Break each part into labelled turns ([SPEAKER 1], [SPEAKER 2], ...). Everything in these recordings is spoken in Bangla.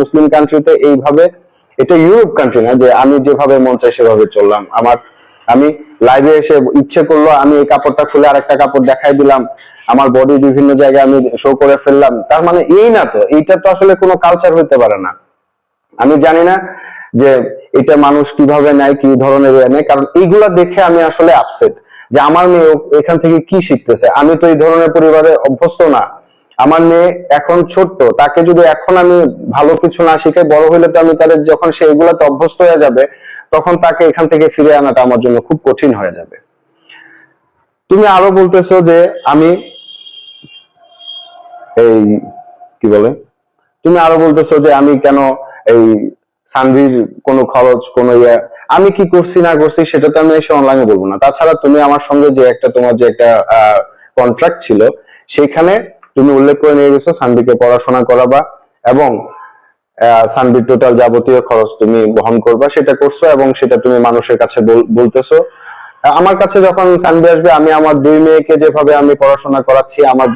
[SPEAKER 1] মুসলিম কান্ট্রিতে এইভাবে, এটা ইউরোপ কান্ট্রি না, যে আমি যেভাবে মন চাই সেভাবে চললাম। আমার, আমি লাইভে এসে ইচ্ছে করল, আমি এই কাপড়টা খুলে আরেকটা কাপড় দেখাই দিলাম, আমার বডি বিভিন্ন জায়গায় আমি শো করে ফেললাম। তার মানে এই না তো, এইটা তো আসলে কোনো কালচার হতে পারে না। আমি জানি না যে এটা মানুষ কীভাবে নেয়, কি ধরনের নেয়, কারণ এইগুলা দেখে আমি আসলে আপসেট যে আমার মেয়ে এখান থেকে কি শিখতেছে? আমি তো এই ধরনের পরিবারে অভ্যস্ত না। আমার মেয়ে এখন ছোট্ট, তাকে যদি এখন আমি ভালো কিছু না শিখে বড় হইলে তো আমি তাহলে যখন সে এগুলাতে অভ্যস্ত হয়ে যাবে, তখন তাকে এখান থেকে ফিরে আনাটা আমার জন্য খুব কঠিন হয়ে যাবে। তুমি আরও বলতেছো যে আমি এই কি বলে? তুমি আরও বলতেছো যে আমি কেন এই সানভির কোনো খরচ, কোনো ইয়ে আমি কি করছি, না করছি, সেটা তো আমি এসে অনলাইনে বলব না। তাছাড়া তুমি আমার সঙ্গে যে একটা, তোমার যে একটা কন্ট্রাক্ট ছিল, সেখানে তুমি উল্লেখ করে নিয়ে গেছো সানভিকে পড়াশোনা করাবা এবং সানভির টোটাল যাবতীয় খরচ তুমি বহন করবা, সেটা করছ এবং সেটা তুমি মানুষের কাছে বলতেছো। আমার কাছে যখন সানভি আসবে, আমি আমার দুই মেয়েকে যেভাবে আমি পড়াশোনা করাচ্ছি, আমার,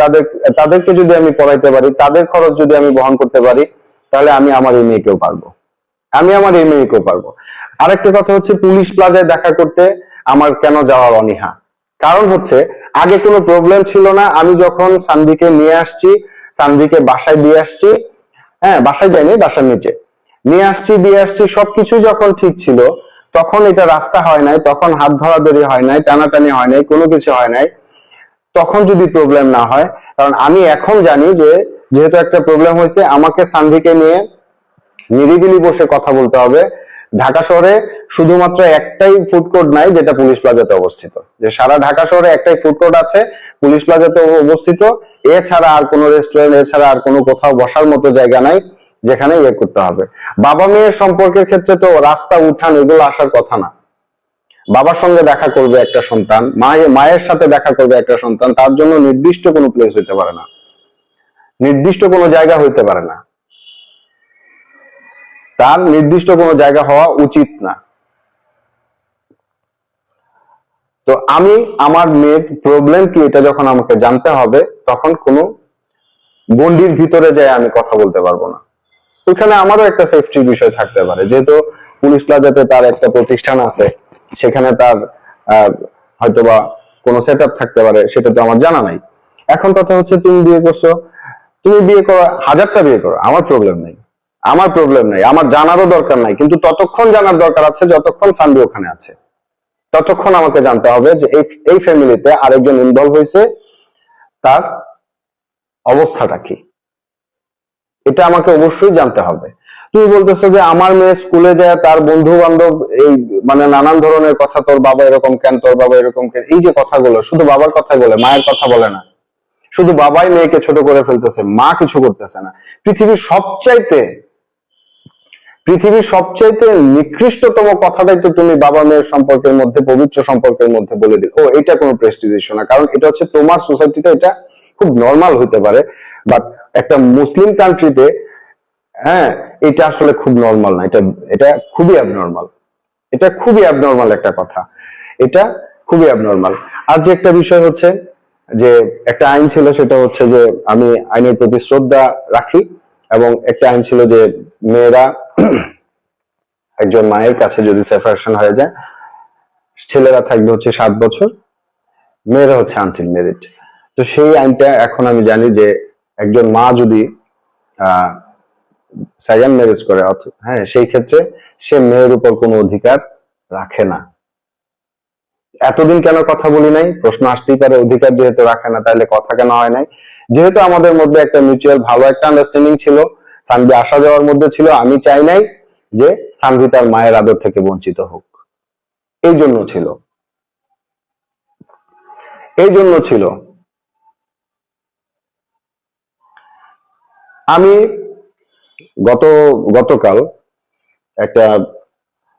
[SPEAKER 1] তাদের, তাদেরকে যদি আমি পড়াইতে পারি, তাদের খরচ যদি আমি বহন করতে পারি, তাহলে আমি আমার এই মেয়েকেও পারব। আমি আমার এই মেয়েকেও পারব। আরেকটা কথা হচ্ছে, পুলিশ প্লাজায় দেখা করতে আমার কেন যাওয়ার অনীহা? কারণ হচ্ছে আগে কোনো প্রবলেম ছিল না। আমি যখন সানভিকে নিয়ে আসছি, সানভিকে বাসায় দিয়ে আসছি হ্যাঁ বাসায় যাইনি, বাসার নিচে। নিয়ে আসছি, দিয়ে আসছি, সবকিছু যখন ঠিক ছিল, তখন এটা রাস্তা হয় নাই, তখন হাত ধরাধরি হয় নাই, টানাটানি হয় নাই, কোনো কিছু হয় নাই। তখন যদি প্রবলেম না হয়, কারণ আমি এখন জানি যে, যেহেতু একটা প্রবলেম হয়েছে, আমাকে সানভিকে নিয়ে নিরিবিলি বসে কথা বলতে হবে। ঢাকা শহরে শুধুমাত্র একটাই ফুড কোর্ট নাই যেটা পুলিশ প্লাজাতে অবস্থিত। যে সারা ঢাকা শহরে একটাই ফুড কোর্ট আছে, পুলিশ প্লাজাতে অবস্থিত। এছাড়া আর কোনো রেস্টুরেন্ট এছাড়া আর কোনো কোথাও বসার মতো জায়গা নাই যেখানে ইয়ে করতে হবে। বাবা মেয়ের সম্পর্কের ক্ষেত্রে তো রাস্তা, উঠান এগুলো আসার কথা না। বাবার সঙ্গে দেখা করবে একটা সন্তান মায়ের মায়ের সাথে দেখা করবে একটা সন্তান, তার জন্য নির্দিষ্ট কোনো প্লেস হইতে পারে না। নির্দিষ্ট কোনো জায়গা হইতে পারে না। তার নির্দিষ্ট কোনো জায়গা হওয়া উচিত না। তো আমি আমার মেয়ের প্রবলেম কি এটা যখন আমাকে জানতে হবে, তখন কোনো গন্ডির ভিতরে যায় আমি কথা বলতে পারব না। ওইখানে আমারও একটা সেফটির বিষয় থাকতে পারে, যেহেতু পুলিশ প্লাজাতে তার একটা প্রতিষ্ঠান আছে, সেখানে তার হয়তোবা কোনো সেট থাকতে পারে, সেটা তো আমার জানা নাই। এখন কথা হচ্ছে, তুমি বিয়ে করছ, তুমি বিয়ে করো, হাজারটা বিয়ে করো, আমার প্রবলেম নেই। আমার প্রবলেম নেই, আমার জানারও দরকার নাই, কিন্তু ততক্ষণ জানার দরকার আছে যতক্ষণ সানবি ওখানে আছে। ততক্ষণ আমাকে জানতে হবে যে এই ফ্যামিলিতে আরেকজন ইনভলভ হয়েছে, তার অবস্থাটা কি। এটা আমাকে অবশ্যই জানতে হবে। তুমি বলতেছো যে আমার মেয়ে স্কুলে যায়, তার বন্ধু বান্ধব এই মানে নানান ধরনের কথা, তোর বাবা এরকম কেন, তোর বাবা এরকম কেন, এই যে কথাগুলো, শুধু বাবার কথা বলে, মায়ের কথা বলে না। শুধু বাবাই মেয়েকে ছোট করে ফেলতেছে, মা কিছু করতেছে না। পৃথিবীর সবচাইতে পৃথিবীর সবচাইতে নিকৃষ্টতম কথাটাই তো তুমি বাবা মেয়ের সম্পর্কের মধ্যে, পবিত্র সম্পর্কের মধ্যে বলে দিল ও, এটা কোনো প্রেস্টিজ ইস্যু না, কারণ এটা হচ্ছে তোমার সোসাইটিতে এটা খুব নর্মাল হতে পারে। বাট একটা মুসলিম কান্ট্রিতে হ্যাঁ এটা আসলে খুব নর্মাল না। এটা এটা খুবই অ্যাবনর্মাল এটা খুবই অ্যাবনর্মাল একটা কথা। এটা খুবই অ্যাবনর্মাল আর যে একটা বিষয় হচ্ছে যে, একটা আইন ছিল সেটা হচ্ছে যে, আমি আইনের প্রতি শ্রদ্ধা রাখি এবং একটা আইন ছিল যে, মেয়েরা একজন মায়ের কাছে যদি সেপারেশন হয়ে যায়, ছেলেরা থাকবে হচ্ছে সাত বছর, মেয়েরা হচ্ছে আনটিল মেরিট তো সেই আইনটা এখন আমি জানি যে একজন মা যদি সেকেন্ড ম্যারেজ করে হ্যাঁ সেই ক্ষেত্রে সে মেয়ের উপর কোনো অধিকার রাখে না। এতদিন কেন কথা বলি নাই? প্রশ্ন আসতেই পারে, অধিকার যেহেতু রাখে না, তাহলে কথা কেন হয় নাই? যেহেতু আমাদের মধ্যে একটা মিউচুয়াল ভালো একটা আন্ডারস্ট্যান্ডিং ছিল সানভি আসা যাওয়ার মধ্যে ছিল, আমি চাই নাই যে সানভি তার মায়ের আদর থেকে বঞ্চিত হোক। এই জন্য ছিল। এই জন্য ছিল। আমি গত, গতকাল একটা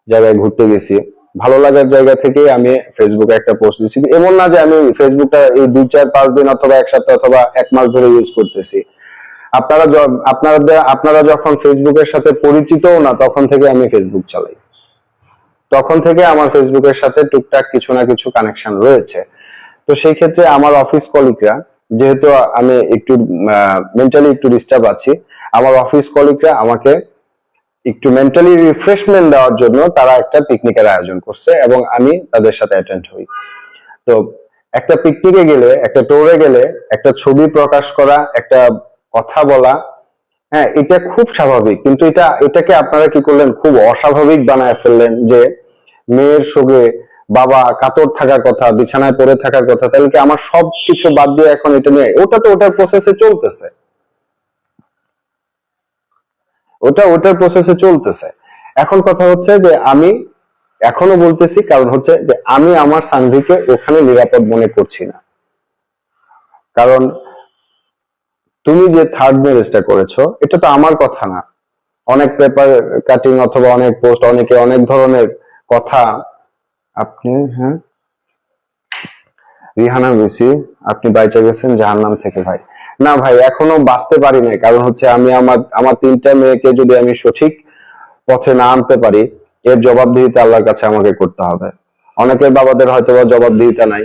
[SPEAKER 1] জায়গায় ঘুরতে গেছি। ভালো লাগার জায়গা থেকে আমি ফেসবুকে একটা পোস্ট দিয়েছি এমন না যে আমি ফেসবুকটা এই দুই চার, পাঁচ দিন অথবা এক সপ্তাহ অথবা এক মাস ধরে ইউজ করতেছি। আপনারা আপনারা আপনারা যখন ফেসবুকের সাথে পরিচিতও না, তখন থেকে আমি ফেসবুক চালাই। তখন থেকে আমার ফেসবুকের সাথে টুকটাক কিছু না কিছু কানেকশন রয়েছে। তো সেই ক্ষেত্রে আমার অফিস কলিগরা যেহেতু আমি একটু মেন্টালি একটু ডিস্টার্ব আছি, আমার অফিস কলিগরা আমাকে একটু মেন্টালি রিফ্রেশমেন্ট দেওয়ার জন্য তারা একটা পিকনিকের আয়োজন করছে এবং আমি তাদের সাথে অ্যাটেন্ড হই। তো একটা পিকনিকে গেলে, একটা ট্যুরে গেলে একটা ছবি প্রকাশ করা, একটা কথা বলা হ্যাঁ এটা খুব স্বাভাবিক। কিন্তু এটা, এটাকে আপনারা কি করলেন? খুব অস্বাভাবিক বানায় ফেললেন যে মেয়ের সঙ্গে বাবা কাতর থাকার কথা, বিছানায় পড়ে থাকার কথা, তাহলে কি আমার সব কিছু বাদ দিয়ে এখন এটা নিয়ে, ওটা তো ওটার প্রসেসে চলতেছে। ওটা ওটার প্রসেসে চলতেছে। এখন কথা হচ্ছে যে আমি এখনও বলতেছি, কারণ হচ্ছে যে আমি আমার সানভিকে ওখানে নিরাপদ মনে করছি না। কারণ তুমি যে থার্ড ম্যারেজটা করেছ, এটা তো আমার কথা না। অনেক পেপার কাটিং অথবা অনেক পোস্ট অনেকে অনেক ধরনের কথা। আপনি হ্যাঁ? রিহানা বিসি আপনি বাইচে গেছেন জাহান্নাম থেকে ভাই। না ভাই, এখনও বাঁচতে পারি নাই। কারণ হচ্ছে আমি আমার আমার তিনটা মেয়েকে যদি আমি সঠিক পথে না আনতে পারি, এর জবাবদিহিতা আল্লাহর কাছে আমাকে করতে হবে। অনেকের বাবাদের হয়তো জবাবদিহিতা নাই।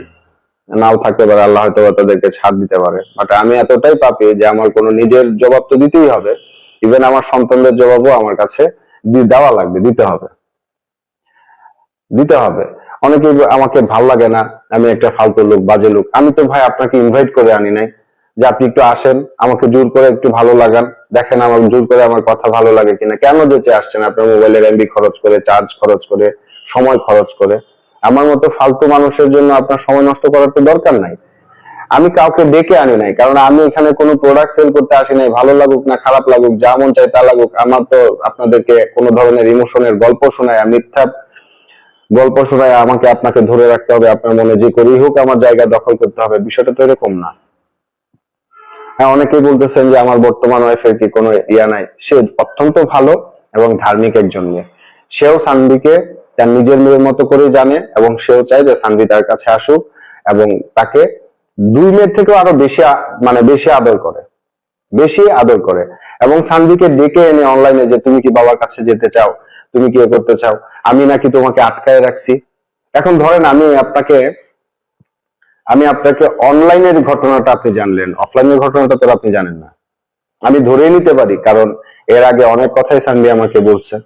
[SPEAKER 1] নাও থাকতে পারে, আল্লাহ হয়তো তাদেরকে ছাড় দিতে পারে। বাট আমি এতটাই পাপি যে আমার কোনো নিজের জবাব তো দিতেই হবে। ইভেন আমার সন্তানদের জবাবও আমার কাছে দেওয়া লাগবে, দিতে হবে। দিতে হবে। অনেকে আমাকে ভালো লাগে না, আমি একটা ফালতু লোক, বাজে লোক। আমি তো ভাই আপনাকে ইনভাইট করে আনি নাই যে আপনি একটু আসেন, আমাকে জোর করে একটু ভালো লাগান, দেখেন আমার জোর করে আমার কথা ভালো লাগে কিনা। কেন যেতে আসছেন আপনার মোবাইলের এমবি খরচ করে চার্জ খরচ করে, সময় খরচ করে? আমার মতো ফালতু মানুষের জন্য আপনার সময় নষ্ট করার তো দরকার নাই। আমি কাউকে ডেকে আনি নাই, কারণ আমি এখানে কোনো প্রোডাক্ট সেল করতে আসি নাই, ভালো লাগুক না খারাপ লাগুক, যা মন চাই তা লাগুক, আমার তো আপনাদেরকে কোনো ধরনের ইমোশনের গল্প শোনায় মিথ্যা গল্প শোনায় আমাকে আপনাকে ধরে রাখতে হবে, আপনার মনে যে করেই হোক আমার জায়গা দখল করতে হবে, বিষয়টা তো এরকম না। হ্যাঁ অনেকেই বলতেছেন যে আমার বর্তমান ওয়াইফের কি কোনো ইয়া নাই, সে অত্যন্ত ভালো এবং ধার্মিক একজন মেয়ে। সেও সানভিকে তার নিজের মেয়ের মতো করে জানে এবং সেও চায় যে সানভি তার কাছে আসুক এবং তাকে দুই মেয়ের থেকেও আরও বেশি মানে বেশি আদর করে, বেশি আদর করে। এবং সানভিকে ডেকে এনে অনলাইনে যে, তুমি কি বাবার কাছে যেতে চাও? তুমি কি করতে চাও? আমি নাকি তোমাকে আটকায় রাখছি। এখন ধরেন আমি আপনাকে আমি আপনাকে অনলাইনের ঘটনাটা আপনি জানলেন। অফলাইনের ঘটনাটা তো আপনি জানেন না। আমি ধরে নিতে পারি, কারণ এর আগে অনেক কথাই সানভি আমাকে বলছে।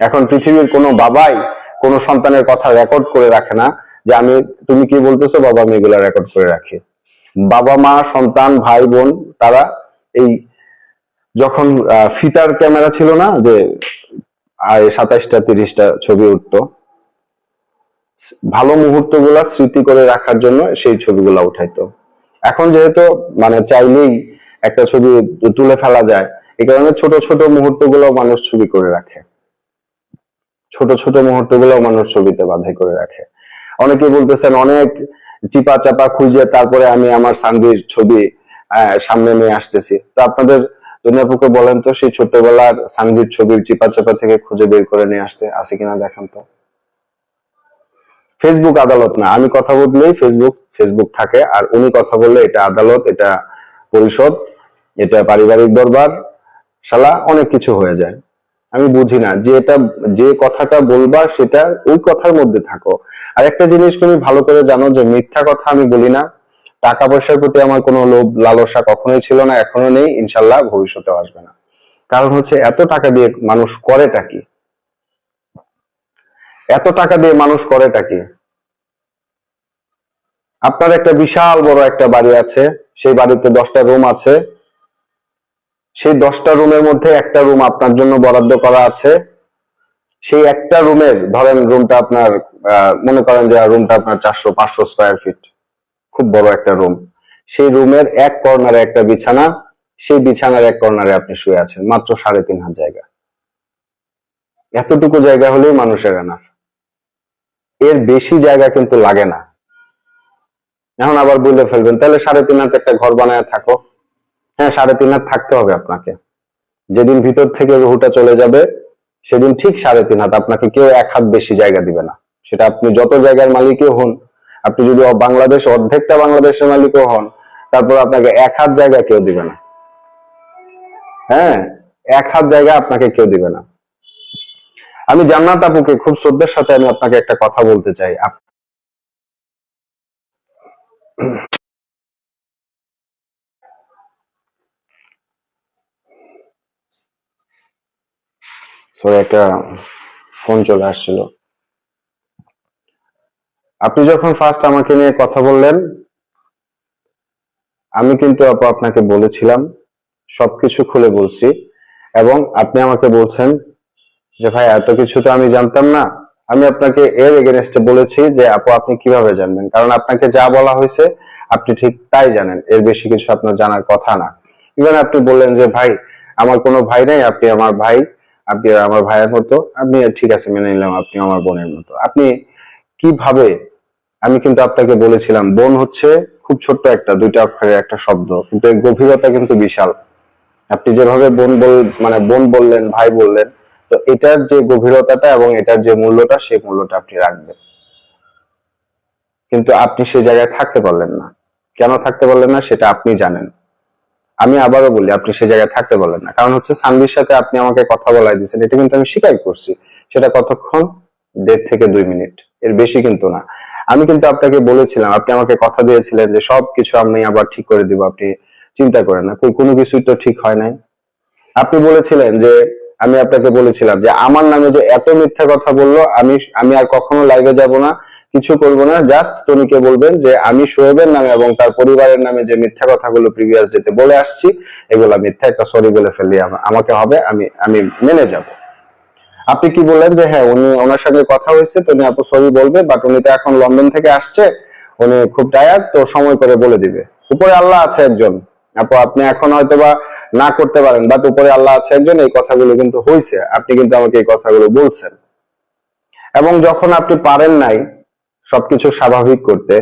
[SPEAKER 1] এখন পৃথিবীর কোনো বাবাই কোনো সন্তানের কথা রেকর্ড করে রাখে না যে আমি, তুমি কি বলতেছো, বাবা, আমি এগুলা রেকর্ড করে রাখি। বাবা, মা, সন্তান, ভাই, বোন, তারা এই যখন ফিতার ক্যামেরা ছিল না যে সাতাইশটা, তিরিশটা ছবি উঠতো, ভালো মুহূর্তগুলা স্মৃতি করে রাখার জন্য সেই ছবিগুলা উঠাইতো। এখন যেহেতু মানে চাইলেই একটা ছবি তুলে ফেলা যায়, এই কারণে ছোট ছোট মুহূর্ত মানুষ ছবি করে রাখে। ছোট ছোট মুহূর্ত মানুষ ছবিতে বাধাই করে রাখে। অনেকে বলতেছেন, অনেক চিপা চাপা খুঁজে তারপরে আমি আমার সানভির ছবি সামনে নিয়ে আসতেছি। তো আপনাদের দুনিয়াপুকে বলেন তো, সেই ছোটবেলার সানভির ছবির চিপা চাপা থেকে খুঁজে বের করে নিয়ে আসতে আছে কিনা দেখেন তো। ফেসবুক আদালত না, আমি কথা বললেই ফেসবুক ফেসবুক থাকে, আর উনি কথা বললে এটা আদালত, এটা পরিষদ, এটা পারিবারিক দরবার, শালা, অনেক কিছু হয়ে যায়। আমি বুঝি না। যে এটা, যে কথাটা বলবা সেটা ওই কথার মধ্যে থাকো। আর একটা জিনিস তুমি ভালো করে জানো যে মিথ্যা কথা আমি বলি না। টাকা পয়সার প্রতি আমার কোনো লোভ, লালসা কখনোই ছিল না, এখনও নেই, ইনশাল্লাহ ভবিষ্যতেও আসবে না। কারণ হচ্ছে এত টাকা দিয়ে মানুষ করেটা কি? এত টাকা দিয়ে মানুষ করেটা কি? আপনার একটা বিশাল বড় একটা বাড়ি আছে, সেই বাড়িতে দশটা রুম আছে। সেই দশটা রুমের মধ্যে একটা রুম আপনার জন্য বরাদ্দ করা আছে। সেই একটা রুমের, ধরেন রুমটা আপনার মনে করেন যে রুমটা আপনার চারশো, পাঁচশো স্কোয়ার ফিট খুব বড় একটা রুম সেই রুমের এক কর্নারে একটা বিছানা, সেই বিছানার এক কর্নারে আপনি শুয়ে আছেন, মাত্র সাড়ে তিন হাত জায়গা। এতটুকু জায়গা হলেই মানুষের এনাফ এর বেশি জায়গা কিন্তু লাগে না। এখন আবার বলে ফেলবেন, তাহলে সাড়ে তিন হাত একটা ঘর বানায় থাকো। হ্যাঁ সাড়ে তিন হাত থাকতে হবে আপনাকে। যেদিন ভিতর থেকে রুহুটা চলে যাবে, সেদিন ঠিক সাড়ে তিন হাত। আপনাকে কেউ এক হাত বেশি জায়গা দিবে না। সেটা আপনি যত জায়গার মালিকই হন, আপনি যদি বাংলাদেশ, অর্ধেকটা বাংলাদেশের মালিকও হন, তারপর আপনাকে এক হাত জায়গা কেউ দিবে না। হ্যাঁ এক হাত জায়গা আপনাকে কেউ দিবে না। আমি জান্নাত আপুকে খুব শ্রদ্ধার সাথে আমি আপনাকে একটা কথা বলতে চাই। সরি একটা ফোন চলে আসছিল। আপনি যখন ফার্স্ট আমাকে নিয়ে কথা বললেন, আমি কিন্তু আপু আপনাকে বলেছিলাম, সবকিছু খুলে বলছি, এবং আপনি আমাকে বলছেন যে, ভাই, এত কিছু তো আমি জানতাম না। আমি আপনাকে এর এগেনস্টে বলেছি যে, আপু, আপনি কীভাবে জানবেন? কারণ আপনাকে যা বলা হয়েছে, আপনি ঠিক তাই জানেন, এর বেশি কিছু আপনার জানার কথা না। ইভেন আপনি বললেন যে, ভাই, আমার কোনো ভাই নাই, আপনি আমার ভাই। আপনি আমার ভাইয়ের মতো আপনি ঠিক আছে, মেনে নিলাম আপনি আমার বোনের মতো। আপনি কীভাবে, আমি কিন্তু আপনাকে বলেছিলাম, বোন হচ্ছে খুব ছোট্ট একটা, দুইটা অক্ষরের একটা শব্দ, কিন্তু এর গভীরতা কিন্তু বিশাল। আপনি যেভাবে বোন বল মানে বোন বললেন, ভাই বললেন, তো এটার যে গভীরতাটা এবং এটার যে মূল্যটা, সেই মূল্যটা আপনি রাখবেন। কিন্তু আপনি সেই জায়গায় থাকতে পারলেন না। কেন থাকতে পারলেন না, সেটা আপনি জানেন। আমি আবারও বলি, আপনি সেই জায়গায় থাকতে পারলেন না। কারণ হচ্ছে সানভির সাথে আপনি আমাকে কথা বলাই দিয়েছেন, এটা কিন্তু আমি স্বীকার করছি। সেটা কতক্ষণ? দেড় থেকে দুই মিনিট। এর বেশি কিন্তু না। আমি কিন্তু আপনাকে বলেছিলাম, আপনি আমাকে কথা দিয়েছিলেন যে সব কিছু আমি আবার ঠিক করে দিব, আপনি চিন্তা করেন না। কোনো কিছুই তো ঠিক হয় নাই। আপনি বলেছিলেন যে, আমি আপনাকে বলেছিলাম যে, আমার নামে যে এত মিথ্যা কথা বলল, আমি আমি আর কখনো লাইভে যাব না। কিছু করব না জাস্ট টনিকে বলবেন যে আমি শোয়েবের নামে এবং তার পরিবারের নামে যে মিথ্যা কথাগুলো প্রিভিয়াস ডেতে বলে আসছি, এগুলো মিথ্যা একটা সরি বলে আমা- আমাকে হবে, আমি আমি মেনে যাব। আপনি কি বললেন যে হ্যাঁ উনি ওনার সঙ্গে কথা হয়েছে উনি আপু সরি বলবে বাট উনি তো এখন লন্ডন থেকে আসছে, উনি খুব টায়ার্ড তো সময় করে বলে দিবে। উপরে আল্লাহ আছে একজন। আপু, আপনি এখন হয়তোবা না করতে পারেন বাট উপরে আল্লাহ আছে একজন, এই কথাগুলো কিন্তু হয়েছে আপনি কিন্তু আমাকে এই কথাগুলো বলছেন। এবং যখন আপনি পারেন নাই সবকিছু স্বাভাবিক করতে